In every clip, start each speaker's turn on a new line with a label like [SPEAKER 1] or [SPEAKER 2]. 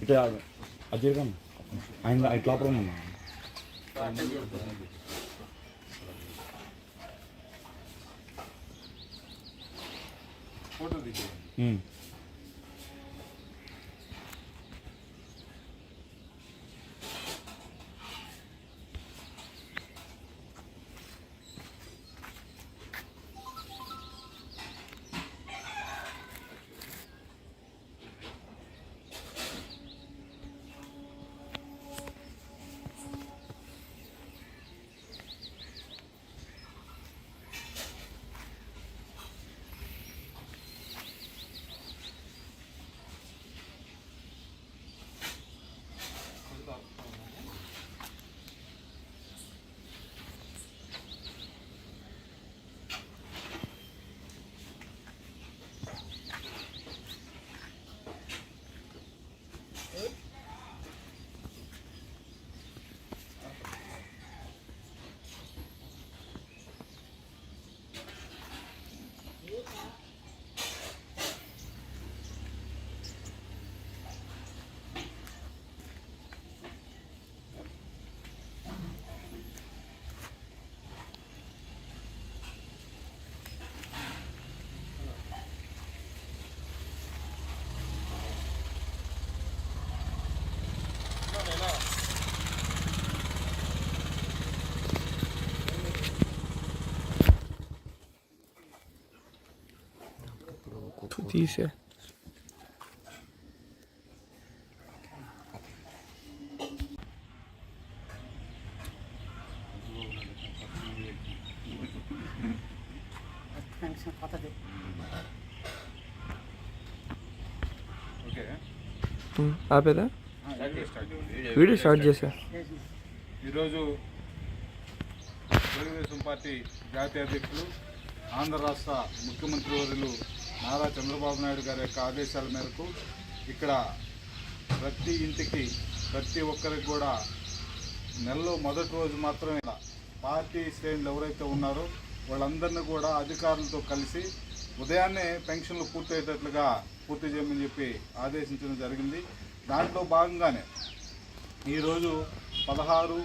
[SPEAKER 1] ఇటే కానీ ఆయన ఇట్లా ఉన్నా
[SPEAKER 2] ఫోటో దిగి
[SPEAKER 1] ఉమ్.
[SPEAKER 3] తీసే
[SPEAKER 4] పెన్షన్ కొత్తది
[SPEAKER 2] ఓకే
[SPEAKER 3] ఆపేదా
[SPEAKER 2] స్టార్ట్
[SPEAKER 3] వీడియో స్టార్ట్ చేసా
[SPEAKER 4] చేసింది
[SPEAKER 2] ఈరోజు తెలుగుదేశం పార్టీ జాతీయ అధ్యక్షులు ఆంధ్ర రాష్ట్ర ముఖ్యమంత్రి వర్యులు నారా చంద్రబాబు నాయుడు గారి యొక్క ఆదేశాల మేరకు ఇక్కడ ప్రతి ఇంటికి ప్రతి ఒక్కరికి కూడా నెలలో మొదటి రోజు మాత్రమే పార్టీ శ్రేణులు ఎవరైతే ఉన్నారో వాళ్ళందరినీ కూడా అధికారులతో కలిసి ఉదయాన్నే పెన్షన్లు పూర్తయ్యేటట్లుగా పూర్తి చేయమని చెప్పి ఆదేశించడం జరిగింది. దాంట్లో భాగంగానే ఈరోజు పదహారు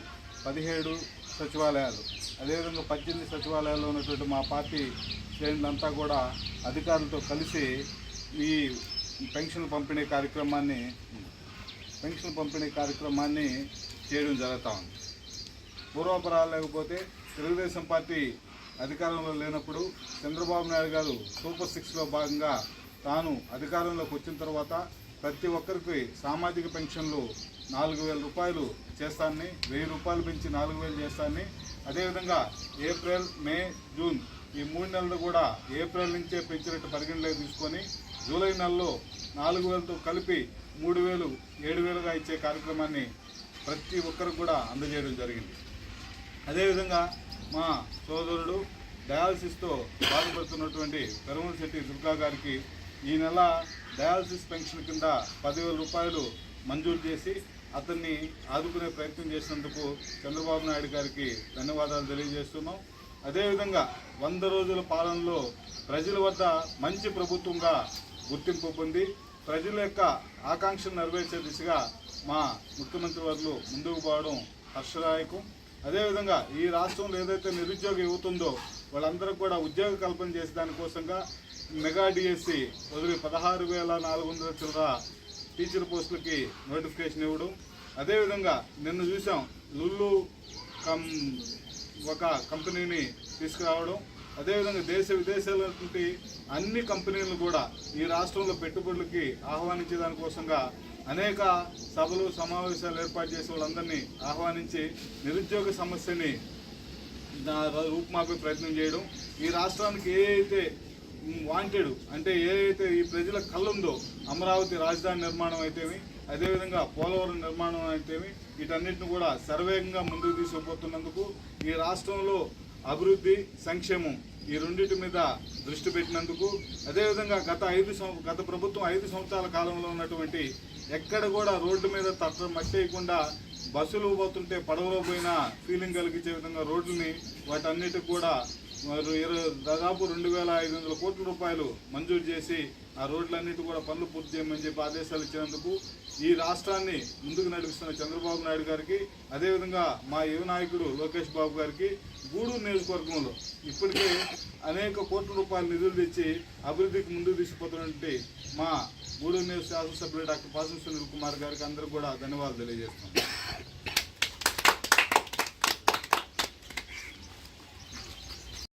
[SPEAKER 2] పదిహేడు సచివాలయాలు అదేవిధంగా పద్దెనిమిది సచివాలయాల్లో ఉన్నటువంటి మా పార్టీ శ్రేణులంతా కూడా అధికారులతో కలిసి ఈ పెన్షన్ పంపిణీ కార్యక్రమాన్ని పెన్షన్ పంపిణీ కార్యక్రమాన్ని చేయడం జరుగుతూ ఉంది. పూర్వపరాలు లేకపోతే తెలుగుదేశం పార్టీ అధికారంలో లేనప్పుడు చంద్రబాబు నాయుడు గారు సూపర్ సిక్స్లో భాగంగా తాను అధికారంలోకి వచ్చిన తర్వాత ప్రతి ఒక్కరికి సామాజిక పెన్షన్లు నాలుగు వేల రూపాయలు చేస్తానని వెయ్యి రూపాయలు పెంచి నాలుగు వేలు చేస్తానని అదేవిధంగా ఏప్రిల్ మే జూన్ ఈ మూడు నెలలు కూడా ఏప్రిల్ నుంచే పెంచినట్టు పరిగణలోకి తీసుకొని జూలై నెలలో నాలుగు వేలతో కలిపి మూడు వేలు ఏడు వేలుగా ఇచ్చే కార్యక్రమాన్ని ప్రతి ఒక్కరికి కూడా అందజేయడం జరిగింది. అదేవిధంగా మా సోదరుడు డయాలసిస్తో బాధపడుతున్నటువంటి పెరుమల శెట్టి దుర్గా గారికి ఈ నెల డయాలసిస్ పెన్షన్ కింద పదివేల రూపాయలు మంజూరు చేసి అతన్ని ఆదుకునే ప్రయత్నం చేసినందుకు చంద్రబాబు నాయుడు గారికి ధన్యవాదాలు తెలియజేస్తున్నాం. అదేవిధంగా వంద రోజుల పాలనలో ప్రజల వద్ద మంచి ప్రభుత్వంగా గుర్తింపు పొంది ప్రజల యొక్క ఆకాంక్షను నెరవేర్చే దిశగా మా ముఖ్యమంత్రి వర్లు ముందుకు పోవడం హర్షదాయకం. అదేవిధంగా ఈ రాష్ట్రంలో ఏదైతే నిరుద్యోగ యువత ఉందో వాళ్ళందరికీ కూడా ఉద్యోగ కల్పన చేసే దానికోసంగా మెగా డిఎస్సి వదిలి పదహారు వేల నాలుగు వందల చిల్లర టీచర్ పోస్టులకి నోటిఫికేషన్ ఇవ్వడం. అదేవిధంగా నిన్న చూసాం లుల్లు కం ఒక కంపెనీని తీసుకురావడం. అదేవిధంగా దేశ విదేశాల నుండి అన్ని కంపెనీలను కూడా ఈ రాష్ట్రంలో పెట్టుబడులకి ఆహ్వానించే దానికోసంగా అనేక సభలు సమావేశాలు ఏర్పాటు చేసే వాళ్ళందరినీ ఆహ్వానించి నిరుద్యోగ సమస్యని రూపుమాపే ప్రయత్నం చేయడం. ఈ రాష్ట్రానికి ఏ అయితే వాంటెడ్ అంటే ఏదైతే ఈ ప్రజల కళ్ళుందో అమరావతి రాజధాని నిర్మాణం అయితేమి అదేవిధంగా పోలవరం నిర్మాణం అయితేమి వీటన్నిటిని కూడా సర్వేగంగా ముందుకు తీసుకుపోతున్నందుకు ఈ రాష్ట్రంలో అభివృద్ధి సంక్షేమం ఈ రెండింటి మీద దృష్టి పెట్టినందుకు అదేవిధంగా గత ఐదు గత ప్రభుత్వం ఐదు సంవత్సరాల కాలంలో ఉన్నటువంటి ఎక్కడ కూడా రోడ్డు మీద తట్ట మట్టేయకుండా బస్సులు పోతుంటే పడవలో పోయినా ఫీలింగ్ కలిగించే విధంగా రోడ్లని వాటన్నిటికి కూడా మరి ఇరవై దాదాపు రెండు వేల ఐదు వందల కోట్ల రూపాయలు మంజూరు చేసి ఆ రోడ్లన్నిటి కూడా పనులు పూర్తి చేయమని చెప్పి ఆదేశాలు ఇచ్చినందుకు ఈ రాష్ట్రాన్ని ముందుకు నడిపిస్తున్న చంద్రబాబు నాయుడు గారికి అదేవిధంగా మా యువ నాయకుడు లోకేష్ బాబు గారికి గూడూరు నియోజకవర్గంలో ఇప్పటికే అనేక కోట్ల రూపాయల నిధులు తెచ్చి అభివృద్ధికి ముందుకు తీసుకుపోతున్నటువంటి మా గూడూరు నియోజక శాసనసభ్యులు డాక్టర్ పాసం సునీల్ కుమార్ గారికి అందరికీ కూడా ధన్యవాదాలు తెలియజేస్తున్నాం.